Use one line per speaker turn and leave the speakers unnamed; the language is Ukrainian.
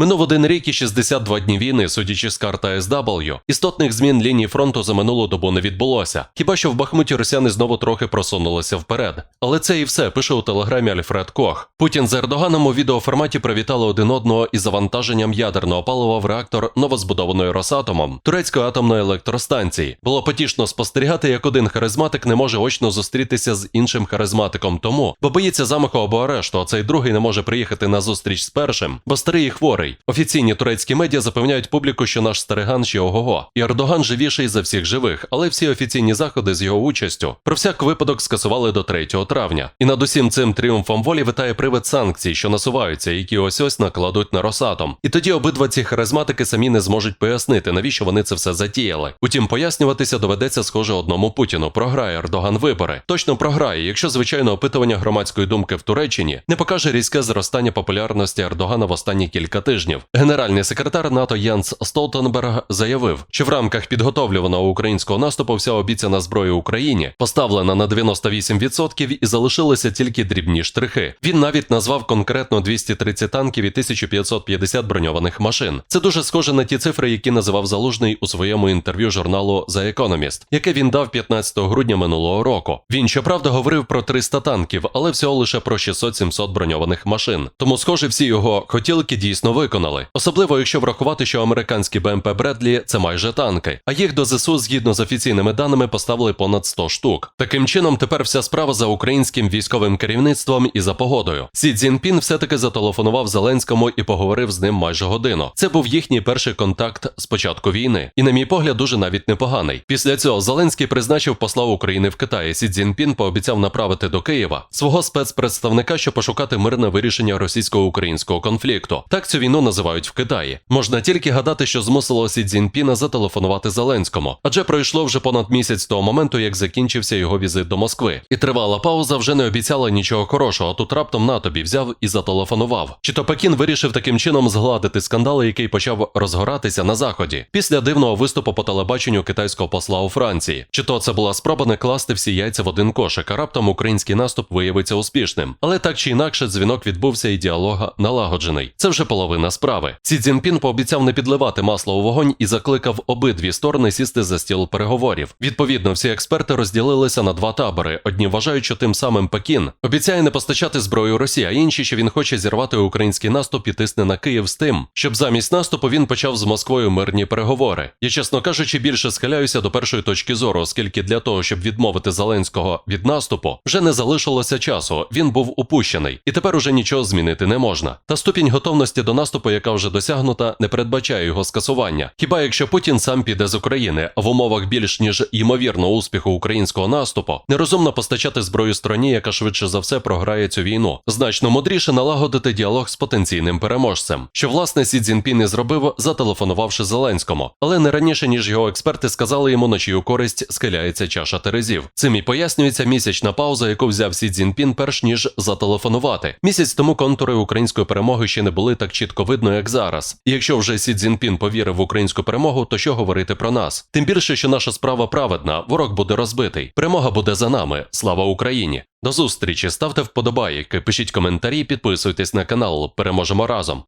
Минув один рік і 62 дні війни, судячи з карта SW. Істотних змін лінії фронту за минулу добу не відбулося. Хіба що в Бахмуті росіяни знову трохи просунулися вперед. Але це і все пише у телеграмі Альфред Кох. Путін з Ердоганом у відеоформаті привітали один одного із завантаженням ядерного палива в реактор новозбудованої Росатомом турецької атомної електростанції. Було потішно спостерігати, як один харизматик не може очно зустрітися з іншим харизматиком тому, бо боїться замаху або арешту, а цей другий не може приїхати на зустріч з першим, бо старий хворий. Офіційні турецькі медіа запевняють публіку, що наш стариган ще ого-го. І Ердоган живіший за всіх живих, але всі офіційні заходи з його участю про всяк випадок скасували до 3 травня. І над усім цим тріумфом волі витає привид санкцій, що насуваються, які ось ось накладуть на Росатом. І тоді обидва ці харизматики самі не зможуть пояснити, навіщо вони це все затіяли. Утім, пояснюватися доведеться схоже одному Путіну. Програє Ердоган вибори. Точно програє, якщо звичайно опитування громадської думки в Туреччині не покаже різке зростання популярності Ердогана в останні кілька тижнів. Генеральний секретар НАТО Янс Столтенберг заявив, що в рамках підготовлюваного українського наступу вся обіцяна зброя Україні поставлена на 98% і залишилися тільки дрібні штрихи. Він навіть назвав конкретно 230 танків і 1550 броньованих машин. Це дуже схоже на ті цифри, які називав Залужний у своєму інтерв'ю журналу The Economist, яке він дав 15 грудня минулого року. Він щоправда говорив про 300 танків, але всього лише про 600-700 броньованих машин. Тому, схоже, всі його хотілки дійсно виконали. Особливо, якщо врахувати, що американські БМП Бредлі це майже танки, а їх до ЗСУ, згідно з офіційними даними, поставили понад 100 штук. Таким чином, тепер вся справа за українським військовим керівництвом і за погодою. Сі Цзіньпін все-таки зателефонував Зеленському і поговорив з ним майже годину. Це був їхній перший контакт з початку війни, і, на мій погляд, дуже навіть непоганий. Після цього Зеленський призначив посла України в Китаї. Сі Цзіньпін пообіцяв направити до Києва свого спецпредставника, щоб пошукати мирне вирішення російсько-українського конфлікту. Так цю війну називають в Китаї. Можна тільки гадати, що змусило Сі Цзіньпіна зателефонувати Зеленському, адже пройшло вже понад місяць того моменту, як закінчився його візит до Москви. І тривала пауза вже не обіцяла нічого хорошого. а Тут раптом на тобі взяв і зателефонував. Чи то Пекін вирішив таким чином згладити скандал, який почав розгоратися на заході після дивного виступу по телебаченню китайського посла у Франції. Чи то це була спроба не класти всі яйця в один кошик, а раптом український наступ виявиться успішним. Але так чи інакше, дзвінок відбувся і діалога налагоджений. Це вже половина справи. Сі Цзіньпін пообіцяв не підливати масло у вогонь і закликав обидві сторони сісти за стіл переговорів. Відповідно, всі експерти розділилися на два табори. Одні вважають, що тим самим Пекін обіцяє не постачати зброю Росії, а інші, що він хоче зірвати український наступ і тисне на Київ з тим, щоб замість наступу він почав з Москвою мирні переговори. Я, чесно кажучи, більше схиляюся до першої точки зору, оскільки для того, щоб відмовити Зеленського від наступу, вже не залишилося часу. Він був упущений, і тепер уже нічого змінити не можна. Та ступінь готовності до наступу, яка вже досягнута, не передбачає його скасування. Хіба якщо Путін сам піде з України в умовах більш ніж ймовірного успіху українського наступу, нерозумно постачати зброю стороні, яка швидше за все програє цю війну. Значно мудріше налагодити діалог з потенційним переможцем, що власне Сі Цзіньпін і зробив, зателефонувавши Зеленському, але не раніше ніж його експерти сказали йому, на чию користь схиляється чаша Терезів. Цим і пояснюється місячна пауза, яку взяв Сі Цзіньпін, перш ніж зателефонувати. Місяць тому контури української перемоги ще не були так чітко видно, як зараз. І якщо вже Сі Цзіньпін повірив в українську перемогу, то що говорити про нас? Тим більше, що наша справа праведна, ворог буде розбитий. Перемога буде за нами. Слава Україні! До зустрічі, ставте вподобайки, пишіть коментарі, підписуйтесь на канал. Переможемо разом.